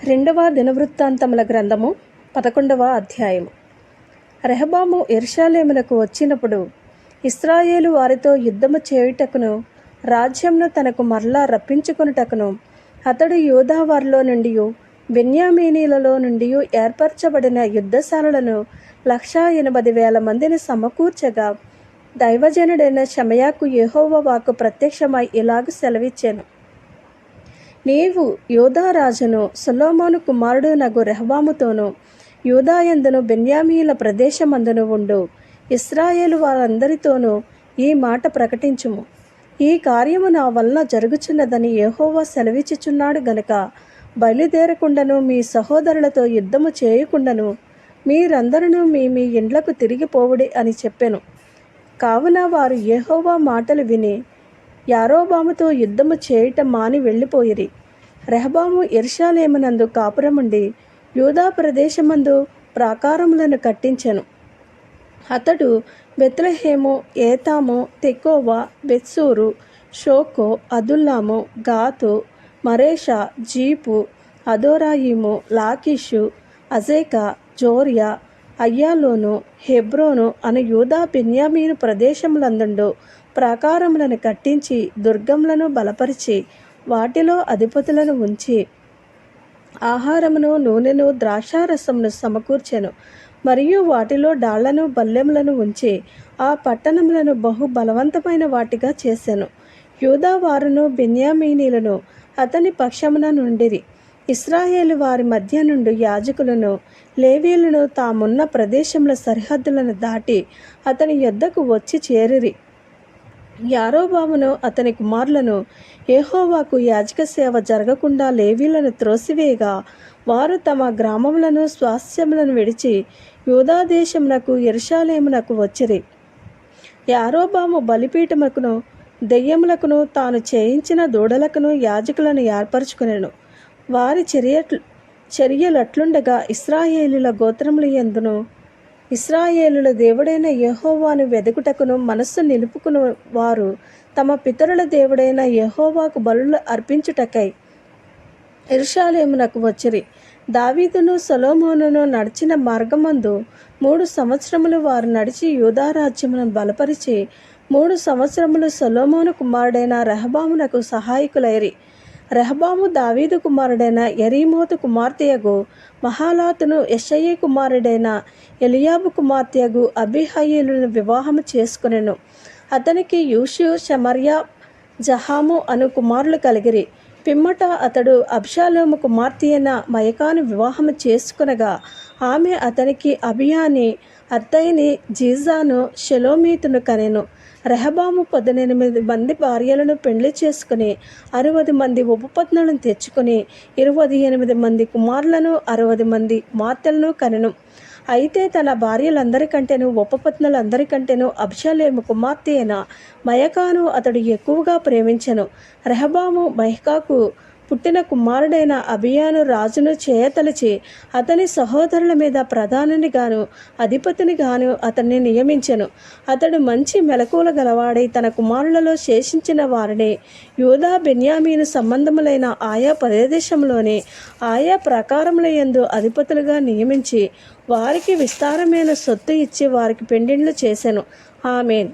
రెండవ దినవృత్తాంతముల గ్రంథము పదకొండవ అధ్యాయము. రెహబాము ఎర్షాలేమునకు వచ్చినప్పుడు ఇస్రాయేలు వారితో యుద్ధము చేయుటకును రాజ్యంను తనకు మరలా రప్పించుకొనుటకును అతడు యోధావారిలో నుండి బెన్యామీనీలలో నుండి ఏర్పరచబడిన యుద్ధశాలలను లక్షా ఎనభై వేల మందిని సమకూర్చగా దైవజనుడైన షమయాకు యహోవ వాకు ప్రత్యక్షమై ఇలాగ సెలవిచ్చాను. నీవు యోధారాజును సొలోమోను కుమారుడు నగు రెహబాముతోను యూదాయందును బెన్యామీల ప్రదేశమందును ఉండు. ఇస్రాయేలు వారందరితోనూ ఈ మాట ప్రకటించుము. ఈ కార్యము నా వలన జరుగుచున్నదని యహోవా సెలవిచ్చుచున్నాడు గనక బయలుదేరకుండాను మీ సహోదరులతో యుద్ధము చేయకుండాను మీరందరూ మీ మీ ఇండ్లకు తిరిగిపోవుడి అని చెప్పెను. కావున వారు యహోవా మాటలు విని యారోబాముతో యుద్ధము చేయటం మాని వెళ్ళిపోయిరి. రెహబాము ఎర్షాలేమనందు కాపురముండి యూదా ప్రదేశమందు ప్రాకారములను కట్టించెను. అతడు Bethlehem Etam Tekoa Bethzur Soco Adullam Gath Mareshah Ziph Adoraim Lachish Azekah Zorah Aijalon Hebron అని యూదా బెన్యామీను ప్రదేశములందుండు ప్రాకారములను కట్టించి దుర్గములను బలపరిచి వాటిలో అధిపతులను ఉంచి ఆహారమును నూనెను ద్రాక్షారసమును సమకూర్చెను. మరియు వాటిలో డాళ్ళను బల్లెములను ఉంచి ఆ పట్టణములను బహు బలవంతమైన వాటిగా చేశాను యూదావారును బెన్యామీనీలను అతని పక్షమున నుండిరి. ఇస్రాయేలు వారి మధ్య నుండి యాజకులను లేవీలను తామున్న ప్రదేశముల సరిహద్దులను దాటి అతని యొద్దకు వచ్చి చేరిరి. యారోబామును అతని కుమారులను ఏహోవాకు యాజక సేవ జరగకుండా లేవీలను త్రోసివేయగా వారు తమ గ్రామములను స్వాస్థ్యములను విడిచి యూదాదేశమునకు ఎరుషాలేమునకు వచ్చిరి. యారోబాము బలిపీఠముకును దెయ్యములకును తాను చేయించిన దూడలకును యాజకులను ఏర్పరచుకునేను. వారి చర్యట్లు చర్యలట్లుండగా ఇస్రాయేలుల గోత్రముల ఎందును ఇస్రాయేలుల దేవుడైన యహోవాను వెదుకుటకును మనస్సు నిలుపుకుని వారు తమ పితరుల దేవుడైన యహోవాకు బలులు అర్పించుటకై ఎరుషాలేమునకు వచ్చిరి. దావీదును సొలోమోనును నడిచిన మార్గమందు మూడు సంవత్సరములు వారు నడిచి యూదారాజ్యమును బలపరిచి మూడు సంవత్సరములు సొలోమోను కుమారుడైన రెహబామునకు సహాయకులైరి. రెహబాము దావీదు కుమారుడైన ఎరీమోతు కుమార్తెయగు మహాలాతును ఎస్ఐ కుమారుడైన ఎలియాబు కుమార్తెయగు అభిహయ్యులను వివాహము చేసుకునెను. అతనికి యూషు షమర్యా జహాము అను కుమారులు కలిగిరి. పిమ్మట అతడు అబ్షాలోము కుమార్తె అయిన మయకాను వివాహము చేసుకునగా ఆమె అతనికి అభియాని అత్తయ్యని జీజాను షెలోమీతును కనెను. రెహబాము పద్దెనిమిది మంది భార్యలను పెళ్ళి చేసుకుని అరవది మంది ఉపపత్నులను తెచ్చుకుని ఇరవై ఎనిమిది మంది కుమారులను అరవది మంది కుమార్తెలను కనెను. అయితే తన భార్యలందరికంటేనూ ఉపపత్నులందరికంటేనూ అబ్షాలేము కుమార్తె అయిన మయకాను అతడు ఎక్కువగా ప్రేమించను. రెహబాము మయకాకు పుట్టిన కుమారుడైన అభియాను రాజును చేయతలిచి అతని సహోదరుల మీద ప్రధానిని గాను అధిపతిని గాను అతన్ని నియమించెను. అతడు మంచి మెలకువలు గలవాడై తన కుమారులలో శేషించిన వారిని యూదా బెన్యామీను సంబంధములైన ఆయా ప్రదేశంలోని ఆయా ప్రకారముల యందు అధిపతులుగా నియమించి వారికి విస్తారమైన సొత్తు ఇచ్చి వారికి పెండిండ్లు చేశాను ఆమెన్.